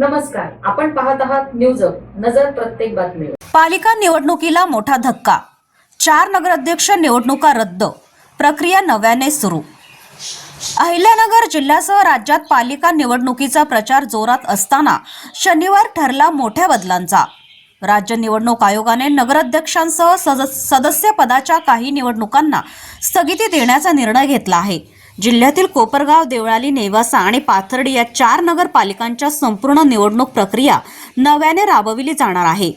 नमस्कार आपण पाहत आहात न्यूज नजर प्रत्येक बातमीवर. पालिका निवडणुकीला मोठा धक्का. चार नगराध्यक्ष निवडणुका रद्द. प्रक्रिया नव्याने सुरू. अहिल्यानगर जिल्ह्यासह राज्यात पालिका निवडणुकीचा प्रचार जोरात असताना शनिवार ठरला मोठ्या बदलांचा. राज्य निवडणूक आयोगाने नगराध्यक्षांसह सदस- सदस्य पदाच्या काही निवडणुकांना स्थगिती देण्याचा निर्णय घेतला आहे. जिल्ह्यातील कोपरगाव देवळाली नेवासा आणि पाथर्डी या चार नगरपालिकांच्या संपूर्ण निवडणूक प्रक्रिया नव्याने राबविली जाणार आहे.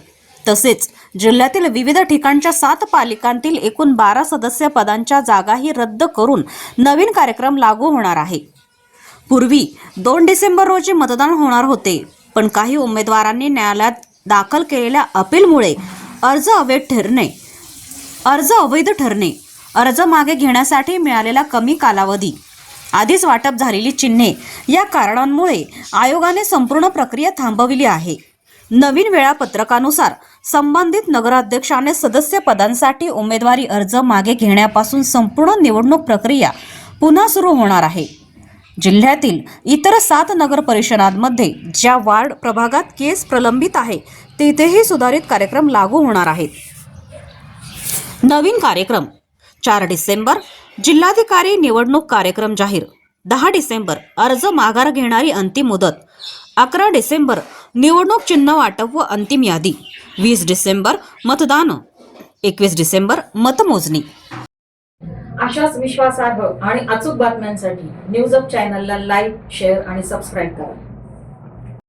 तसेच जिल्ह्यातील विविध ठिकाणच्या सात पालिकांतील एकूण बारा सदस्य पदांच्या जागाही रद्द करून नवीन कार्यक्रम लागू होणार आहे. पूर्वी दोन डिसेंबर रोजी मतदान होणार होते पण काही उमेदवारांनी न्यायालयात दाखल केलेल्या अपीलमुळे अर्ज अवैध ठरणे अर्ज अवैध ठरणे अर्ज मागे घेण्यासाठी मिळालेला कमी कालावधी आधीच वाटप झालेली चिन्हे या कारणांमुळे आयोगाने संपूर्ण प्रक्रिया थांबविली आहे. नवीन वेळापत्रकानुसार संबंधित नगराध्यक्षाने सदस्य पदांसाठी उमेदवारी अर्ज मागे घेण्यापासून संपूर्ण निवडणूक प्रक्रिया पुन्हा सुरू होणार आहे. जिल्ह्यातील इतर सात नगर परिषदांमध्ये ज्या वार्ड प्रभागात केस प्रलंबित आहे तेथेही सुधारित कार्यक्रम लागू होणार आहेत. नवीन कार्यक्रम चार डिसेंबर जिल्हाधिकारी निवडणूक कार्यक्रम जाहीर. दहा डिसेंबर अर्ज माघार घेणारी अंतिम मुदत. अकरा डिसेंबर निवडणूक चिन्ह वाटप व अंतिम यादी. वीस डिसेंबर मतदान. एकवीस डिसेंबर मतमोजणी. अशाच विश्वासार्ह आणि अचूक बातम्यांसाठी न्यूज अप चॅनलला लाईक शेअर आणि सबस्क्राईब करा.